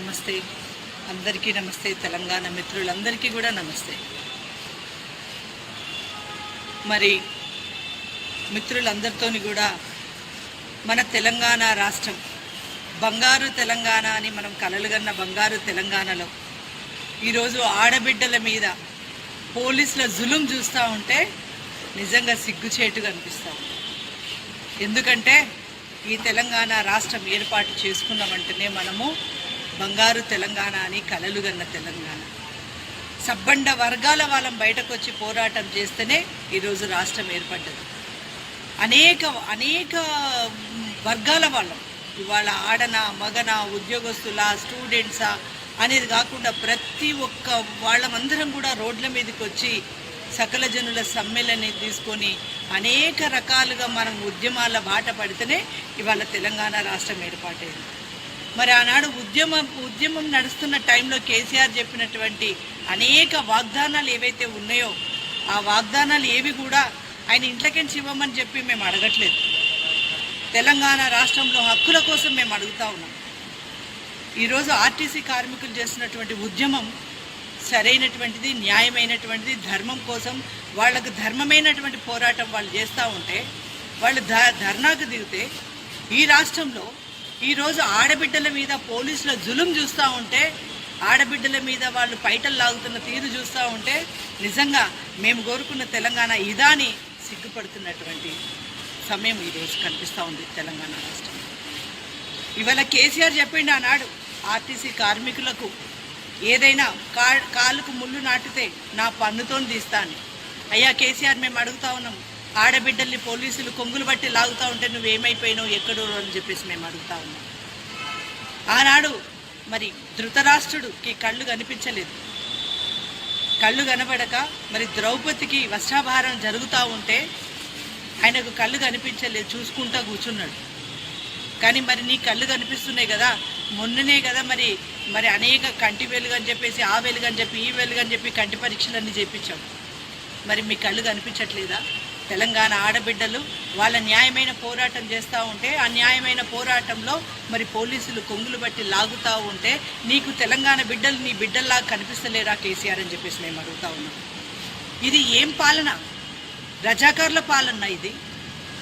నమస్తే. అందరికీ నమస్తే. తెలంగాణ మిత్రులందరికీ కూడా నమస్తే. మరి మిత్రులందరితోని కూడా మన తెలంగాణ రాష్ట్రం బంగారు తెలంగాణ అని మనం కలలుగన్న బంగారు తెలంగాణలో ఈరోజు ఆడబిడ్డల మీద పోలీసుల జులుం చూస్తూ ఉంటే నిజంగా సిగ్గుచేటుగా అనిపిస్తూ ఉంది. ఎందుకంటే ఈ తెలంగాణ రాష్ట్రం ఏర్పాటు చేసుకున్నామంటేనే మనము బంగారు తెలంగాణ అని కలలుగన్న తెలంగాణ. సబ్బండ వర్గాల వాళ్ళం బయటకు వచ్చి పోరాటం చేస్తేనే ఈరోజు రాష్ట్రం ఏర్పడ్డది. అనేక అనేక వర్గాల వాళ్ళం. ఇవాళ ఆడన మగన ఉద్యోగస్తుల స్టూడెంట్సా అనేది కాకుండా ప్రతి ఒక్క వాళ్ళమందరం కూడా రోడ్ల మీదకి వచ్చి సకల జనుల సమ్మెలని తీసుకొని అనేక రకాలుగా మనం ఉద్యమాల బాట పడితేనే ఇవాళ తెలంగాణ రాష్ట్రం ఏర్పాటైంది. మరి ఆనాడు ఉద్యమం ఉద్యమం నడుస్తున్న టైంలో కేసీఆర్ చెప్పినటువంటి అనేక వాగ్దానాలు ఏవైతే ఉన్నాయో ఆ వాగ్దానాలు ఏవి కూడా ఆయన ఇంట్లకెంచి ఇవ్వమని చెప్పి మేము అడగట్లేదు. తెలంగాణ రాష్ట్రంలో హక్కుల కోసం మేము అడుగుతా ఉన్నాం. ఈరోజు ఆర్టీసీ కార్మికులు చేస్తున్నటువంటి ఉద్యమం సరైనటువంటిది న్యాయమైనటువంటిది ధర్మం కోసం వాళ్ళకు ధర్మమైనటువంటి పోరాటం వాళ్ళు చేస్తూ ఉంటే వాళ్ళు ధ ధర్నాకు దిగితే ఈ రాష్ట్రంలో ఈరోజు ఆడబిడ్డల మీద పోలీసుల జులుం చూస్తూ ఉంటే ఆడబిడ్డల మీద వాళ్ళు పైటలు లాగుతున్న తీరు చూస్తూ ఉంటే నిజంగా మేము కోరుకున్న తెలంగాణ ఇదాని సిగ్గుపడుతున్నటువంటి సమయం ఈరోజు కనిపిస్తూ ఉంది తెలంగాణ రాష్ట్రం. ఇవాళ కేసీఆర్ చెప్పిండు ఆనాడు ఆర్టీసీ కార్మికులకు ఏదైనా కా కాలుకు ముళ్ళు నాటితే నా పన్నుతో తీస్తాను అయ్యా కేసీఆర్ మేము అడుగుతా ఉన్నాం ఆడబిడ్డల్ని పోలీసులు కొంగులు బట్టి లాగుతూ ఉంటే నువ్వేమైపోయినావు ఎక్కడో అని చెప్పేసి మేము అడుగుతా ఉన్నాం. ఆనాడు మరి ధృతరాష్ట్రుడికి కళ్ళు కనిపించలేదు. కళ్ళు కనబడక మరి ద్రౌపదికి వస్త్రాభారం జరుగుతూ ఉంటే ఆయనకు కళ్ళు కనిపించలేదు చూసుకుంటా కూర్చున్నాడు. కానీ మరి నీ కళ్ళు కనిపిస్తున్నాయి కదా మొన్ననే కదా మరి మరి అనేక కంటి వెలుగు అని చెప్పేసి ఆ వెలుగు అని చెప్పి ఈ వెలుగు అని చెప్పి కంటి పరీక్షలన్నీ చేయించాం మరి మీ కళ్ళు కనిపించట్లేదా? తెలంగాణ ఆడబిడ్డలు వాళ్ళ న్యాయమైన పోరాటం చేస్తూ ఉంటే ఆ న్యాయమైన పోరాటంలో మరి పోలీసులు కొంగులు బట్టి లాగుతూ ఉంటే నీకు తెలంగాణ బిడ్డలు నీ బిడ్డల్లా కనిపిస్తలేరా కేసీఆర్ అని చెప్పేసి మేము అడుగుతా ఉన్నాం. ఇది ఏం పాలన? రజాకారుల పాలన ఇది.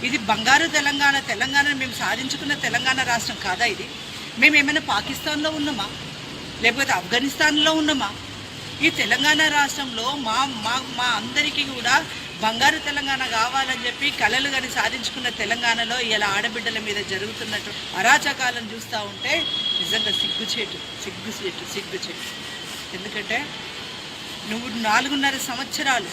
ఇది బంగారు తెలంగాణ తెలంగాణ మేము సాధించుకున్న తెలంగాణ రాష్ట్రం కాదా ఇది? మేము ఏమైనా పాకిస్తాన్లో ఉన్నామా? లేకపోతే ఆఫ్ఘనిస్తాన్లో ఉన్నామా? ఈ తెలంగాణ రాష్ట్రంలో మా మా మా అందరికీ కూడా బంగారు తెలంగాణ కావాలని చెప్పి కళలు కానీ సాధించుకున్న తెలంగాణలో ఇలా ఆడబిడ్డల మీద జరుగుతున్నట్టు అరాచకాలను చూస్తూ ఉంటే నిజంగా సిగ్గుచేటు సిగ్గుచేటు సిగ్గుచేటు. ఎందుకంటే నువ్వు నాలుగున్నర సంవత్సరాలు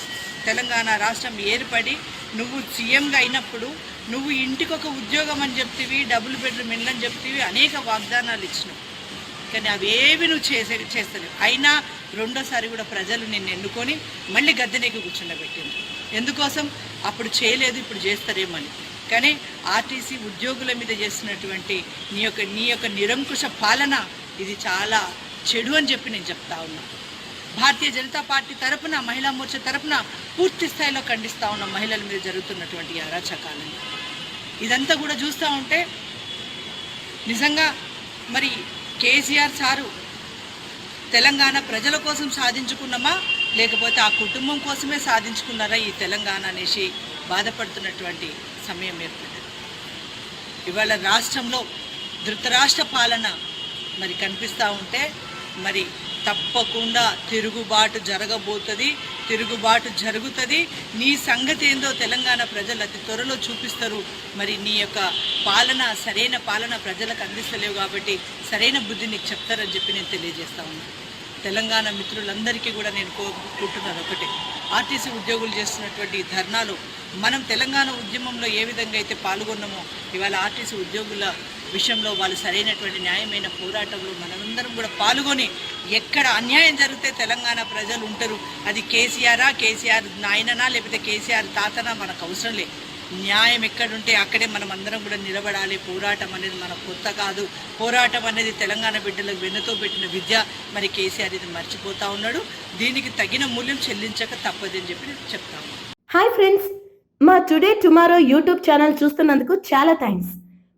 తెలంగాణ రాష్ట్రం ఏర్పడి నువ్వు సీఎంగా అయినప్పుడు నువ్వు ఇంటికి ఒక ఉద్యోగం అని చెప్తివి డబుల్ బెడ్రూమ్ ఇల్లు చెప్తివి అనేక వాగ్దానాలు ఇచ్చినావు. కానీ అవేవి నువ్వు చేసే చేస్తలేవు. అయినా రెండోసారి కూడా ప్రజలు నిన్ను ఎన్నుకొని మళ్ళీ గద్దెనేకి కూర్చుండబెట్టింది ఎందుకోసం? అప్పుడు చేయలేదు ఇప్పుడు చేస్తారేమని కానీ ఆర్టీసీ ఉద్యోగుల మీద చేస్తున్నటువంటి నీ యొక్క నీ యొక్క నిరంకుశ పాలన ఇది చాలా చెడు అని చెప్పి నేను చెప్తా ఉన్నా. భారతీయ జనతా పార్టీ తరపున మహిళా మోర్చా తరపున పూర్తి స్థాయిలో ఖండిస్తూ ఉన్న మహిళల మీద జరుగుతున్నటువంటి అరాచకాలను. ఇదంతా కూడా చూస్తూ ఉంటే నిజంగా మరి కేసీఆర్ సారు తెలంగాణ ప్రజల కోసం సాధించుకున్నామా? లేకపోతే ఆ కుటుంబం కోసమే సాధించుకున్నారా ఈ తెలంగాణ అనేసి బాధపడుతున్నటువంటి సమయం ఏర్పడింది ఇవాళ రాష్ట్రంలో ధృతరాష్ట్ర పాలన మరి కనిపిస్తూ ఉంటే మరి తప్పకుండా తిరుగుబాటు జరగబోతుంది తిరుగుబాటు జరుగుతుంది. నీ సంగతి ఏందో తెలంగాణ ప్రజలు అతి త్వరలో చూపిస్తారు. మరి నీ యొక్క పాలన సరైన పాలన ప్రజలకు అందిస్తలేవు కాబట్టి సరైన బుద్ధి నీకు చెప్తారని చెప్పి నేను తెలియజేస్తా ఉన్నాను తెలంగాణ మిత్రులందరికీ కూడా నేను కోరుకుంటున్నాను ఒకటే. ఆర్టీసీ ఉద్యోగులు చేస్తున్నటువంటి ధర్నాలు మనం తెలంగాణ ఉద్యమంలో ఏ విధంగా అయితే పాల్గొన్నామో ఇవాళ ఆర్టీసీ ఉద్యోగుల విషయంలో వాళ్ళు సరైనటువంటి న్యాయమైన పోరాటంలో మనందరం కూడా పాల్గొని ఎక్కడ అన్యాయం జరిగితే తెలంగాణ ప్రజలు ఉంటారు. అది కేసీఆరా కేసీఆర్ నాయననా లేకపోతే కేసీఆర్ తాతనా మనకు అవసరం లేదు న్యాయం ఎక్కడుంటే అక్కడే మనం అందరం కూడా నిలబడాలి. పోరాటం అనేది మన కొత్త కాదు. పోరాటం అనేది తెలంగాణ బిడ్డలకు వెన్నుతో పెట్టిన విద్య. మరి కేసీఆర్ ఇది మర్చిపోతా ఉన్నాడు. దీనికి తగిన మూల్యం చెల్లించక తప్పదని చెప్పి నేను హాయ్ ఫ్రెండ్స్ మా టుడే టుమారో యూట్యూబ్ ఛానల్ చూస్తున్నందుకు చాలా థ్యాంక్స్